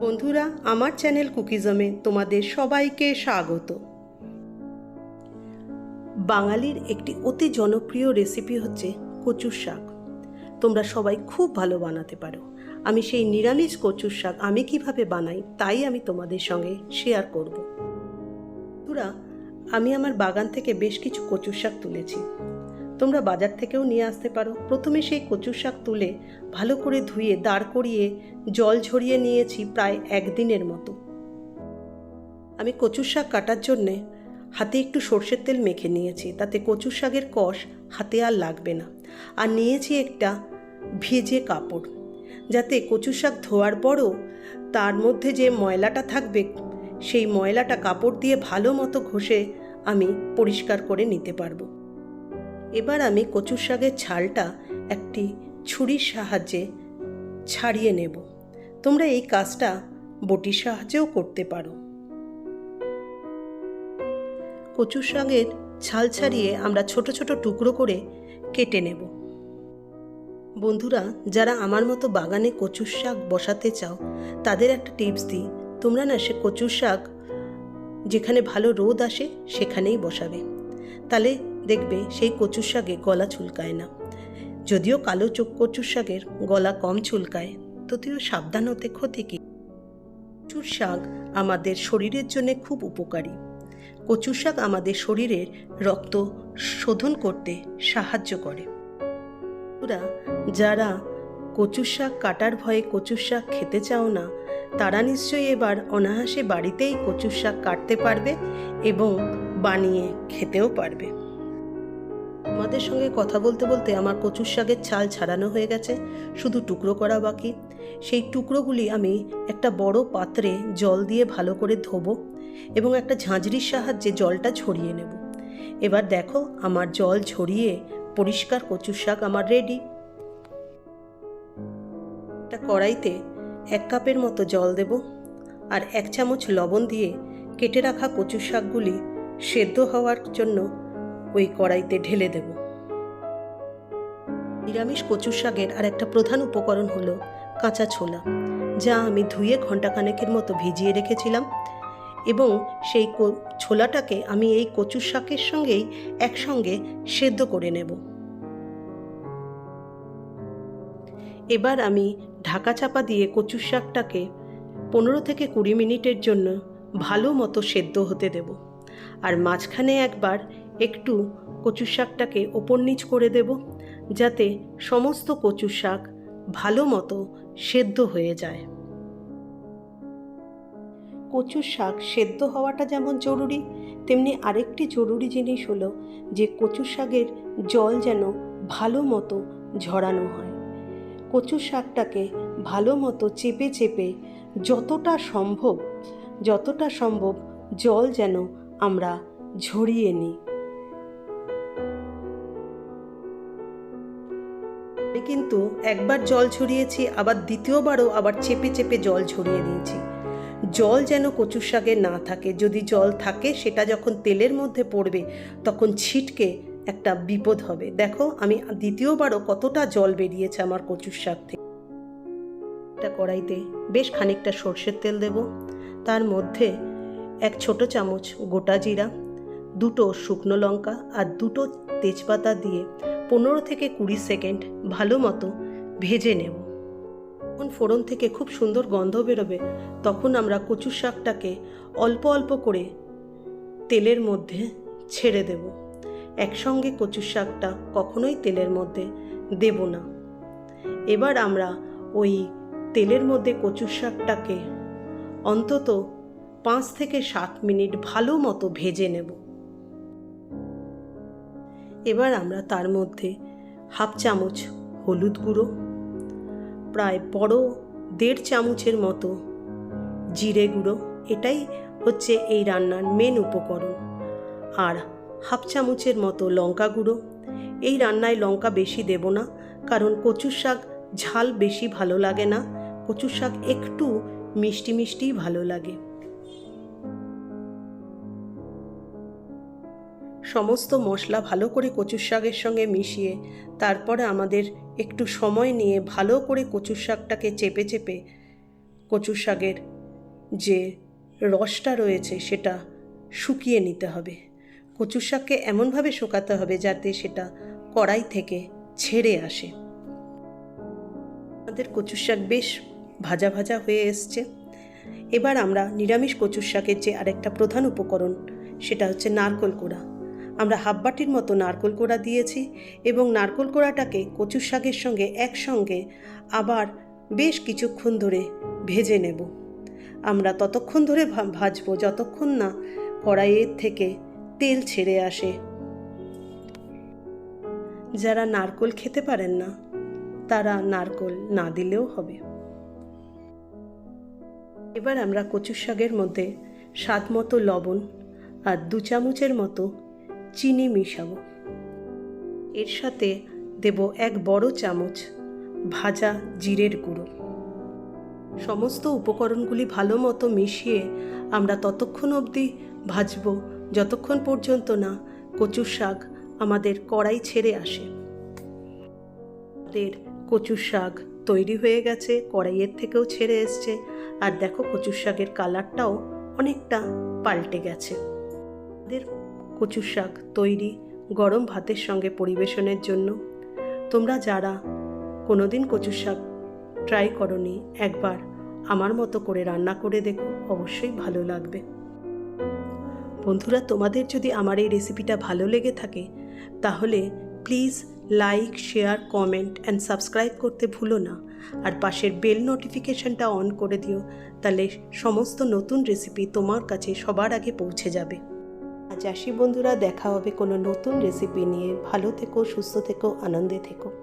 বন্ধুরা, আমার চ্যানেল কুকিজমে তোমাদের সবাইকে স্বাগত। বাঙালির একটি অতি জনপ্রিয় রেসিপি হচ্ছে কচুর শাক। তোমরা সবাই খুব ভালো বানাতে পারো। আমি সেই নিরামিষ কচুর শাক আমি কীভাবে বানাই তাই আমি তোমাদের সঙ্গে শেয়ার করব। বন্ধুরা, আমি আমার বাগান থেকে বেশ কিছু কচুর শাক তুলেছি। তোমরা বাজার থেকেও নিয়ে আসতে পারো। প্রথমে সেই কচুর শাক তুলে ভালো করে ধুয়ে, দাঁড় করিয়ে, জল ঝরিয়ে নিয়েছি প্রায় একদিনের মতো। আমি কচুর শাক কাটার জন্যে হাতে একটু সর্ষের তেল মেখে নিয়েছি। তাতে কচুর শাকের কষ হাতে আর লাগবে না। আর নিয়েছি একটা ভেজে কাপড়। যাতে কচুর শাক ধোয়ার পরও তার মধ্যে যে ময়লাটা থাকবে, সেই ময়লাটা কাপড় দিয়ে ভালো মতো ঘষে আমি পরিষ্কার করে নিতে পারব। এবার আমি কচুর শাকের ছালটা একটি ছুরির সাহায্যে ছাড়িয়ে নেব। তোমরা এই কাজটা বটির সাহায্যেও করতে পারো। কচুর শাকের ছাল ছাড়িয়ে আমরা ছোট ছোট টুকরো করে কেটে নেব। বন্ধুরা, যারা আমার মতো বাগানে কচুর শাক বসাতে চাও, তাদের একটা টিপস দিই। তোমরা না সে কচুর শাক যেখানে ভালো রোদ আসে, সেখানেই বসাবে। তাহলে দেখবে সেই কচুর শাকে গলা চুলকায় না। যদিও কালো চোখ কচুর শাকের গলা কম চুলকায় ততিও সাবধান হতে ক্ষতি কি? কচুর শাক আমাদের শরীরের জন্য খুব উপকারী। কচুর শাক আমাদের শরীরের রক্ত শোধন করতে সাহায্য করে। ওরা যারা কচুর শাক কাটার ভয়ে কচুর শাক খেতে চাও না, তারা নিশ্চয়ই এবার অনায়াসে বাড়িতেই কচুর শাক কাটতে পারবে এবং বানিয়ে খেতেও পারবে। তোমাদের সঙ্গে কথা বলতে বলতে আমার কচুর শাকের ছাল ছাড়ানো হয়ে গেছে, শুধু টুকরো করা বাকি। সেই টুকরোগুলি আমি একটা বড় পাত্রে জল দিয়ে ভালো করে ধোবো এবং একটা ঝাঁঝরির সাহায্যে জলটা ঝরিয়ে নেব। এবার দেখো আমার জল ঝরিয়ে পরিষ্কার কচুর শাক আমার রেডি একটা কড়াইতে এক কাপের মতো জল দেব আর এক চামচ লবণ দিয়ে কেটে রাখা কচুর শাকগুলি সেদ্ধ হওয়ার জন্য ওই কড়াইতে ঢেলে দেব। নিরামিষ কচুর শাকের আর একটা প্রধান উপকরণ হলো কাঁচা ছোলা, যা আমি ধুয়ে ঘন্টাখানেকের মতো ভিজিয়ে রেখেছিলাম এবং সেই ছোলাটাকে আমি এই কচুর শাকের সঙ্গেই একসঙ্গে সেদ্ধ করে নেব। এবার আমি ঢাকা চাপা দিয়ে কচুর শাকটাকে পনেরো থেকে কুড়ি মিনিটের জন্য ভালো মতো সেদ্ধ হতে দেব। আর মাঝখানে একবার একটু কচু শাকটাকে ওপর নিচ করে দেব, যাতে সমস্ত কচু শাক ভালো মতো সেদ্ধ হয়ে যায়। কচু শাক সেদ্ধ হওয়াটা যেমন জরুরি, তেমনি আরেকটি জরুরি জিনিস হলো যে কচু শাকের জল যেন ভালো মতো ঝরানো হয়। কচু শাকটাকে ভালো মতো চেপে চেপে যতটা সম্ভব যতটা সম্ভব জল যেন আমরা ঝরিয়ে নিই। আমি কিন্তু একবার জল ছড়িয়েছি আবার দ্বিতীয়বারও আবার চেপে চেপে জল ঝরিয়ে দিয়েছি জল যেন কচুর শাকে না থাকে, যদি জল থাকে সেটা যখন তেলের মধ্যে পড়বে, তখন ছিটকে একটা বিপদ হবে। দেখো, আমি দ্বিতীয়বারও কতটা জল বেরিয়েছে আমার কচুর শাক থেকে। একটা কড়াইতে বেশ খানিকটা সর্ষের তেল দেব। তার মধ্যে এক ছোট চামচ গোটা জিরা, দুটো শুকনো লঙ্কা আর দুটো তেজপাতা দিয়ে পনেরো থেকে কুড়ি সেকেন্ড ভালো মতো ভেজে নেব। যখন ফোড়ন থেকে খুব সুন্দর গন্ধ বেরোবে, তখন আমরা কচু শাকটাকে অল্প অল্প করে তেলের মধ্যে ছেড়ে দেব। একসঙ্গে কচু শাকটা কখনোই তেলের মধ্যে দেব না। এবার আমরা ওই তেলের মধ্যে কচু শাকটাকে অন্তত পাঁচ থেকে সাত মিনিট ভালো মতো ভেজে নেব। এবার আমরা তার মধ্যে হাফ চামচ হলুদ গুঁড়ো, প্রায় বড় দেড় চামচের মতো জিরে গুঁড়ো, এটাই হচ্ছে এই রান্নার মেন উপকরণ, আর হাফ চামচের মতো লঙ্কা গুঁড়ো। এই রান্নায় লঙ্কা বেশি দেব না, কারণ কচুর শাক ঝাল বেশি ভালো লাগে না, কচুর শাক একটু মিষ্টি মিষ্টিই ভালো লাগে। সমস্ত মশলা ভালো করে কচুর শাকের সঙ্গে মিশিয়ে, তারপরে আমাদের একটু সময় নিয়ে ভালো করে কচুর শাকটাকে চেপে চেপে কচু শাকের যে রসটা রয়েছে সেটা শুকিয়ে নিতে হবে। কচু শাককে এমনভাবে শুকাতে হবে যাতে সেটা কড়াই থেকে ছেড়ে আসে। আমাদের কচুর শাক বেশ ভাজা ভাজা হয়ে এসছে। এবার আমরা নিরামিষ কচুর শাকের যে আরেকটা প্রধান উপকরণ, সেটা হচ্ছে নারকোল কোড়া। আমরা হাফ বাটির মতো নারকোল কোড়া দিয়েছি এবং নারকোল কোড়াটাকে কচুর শাকের সঙ্গে একসঙ্গে আবার বেশ কিছুক্ষণ ধরে ভেজে নেব। আমরা ততক্ষণ ধরে ভাজবো যতক্ষণ না কড়াইয়ের থেকে তেল ছেড়ে আসে। যারা নারকোল খেতে পারেন না, তারা নারকোল না দিলেও হবে। এবার আমরা কচুর শাকের মধ্যে স্বাদ মতো লবণ আর দু চামচের মতো চিনি মিশাবো। এর সাথে দেব এক বড় চামচ ভাজা জিরের গুঁড়ো। সমস্ত উপকরণগুলি ভালো মতো মিশিয়ে আমরা ততক্ষণ অবধি ভাজবো, যতক্ষণ পর্যন্ত না কচুর শাক আমাদের কড়াই ছেড়ে আসে। কচুর শাক তৈরি হয়ে গেছে, কড়াইয়ের থেকেও ছেড়ে এসছে। আর দেখো কচুর শাকের কালারটাও অনেকটা পাল্টে গেছে। কচুর শাক তৈরি গরম ভাতের সঙ্গে পরিবেশনের জন্য। তোমরা যারা কোনোদিন কচু শাক ট্রাই করনি, একবার আমার মতো করে রান্না করে দেখো, অবশ্যই ভালো লাগবে। বন্ধুরা, তোমাদের যদি আমার এই রেসিপিটা ভালো লেগে থাকে, তাহলে please like, share, comment and subscribe করতে ভুলো না। আর পাশের বেল নোটিফিকেশনটা অন করে দিও, তাহলে সমস্ত নতুন রেসিপি তোমার কাছে সবার আগে পৌঁছে যাবে। আসি বন্ধুরা দেখা হবে কোনো নতুন রেসিপি নিয়ে। ভালো থেকো সুস্থ থেকো আনন্দে থেকো।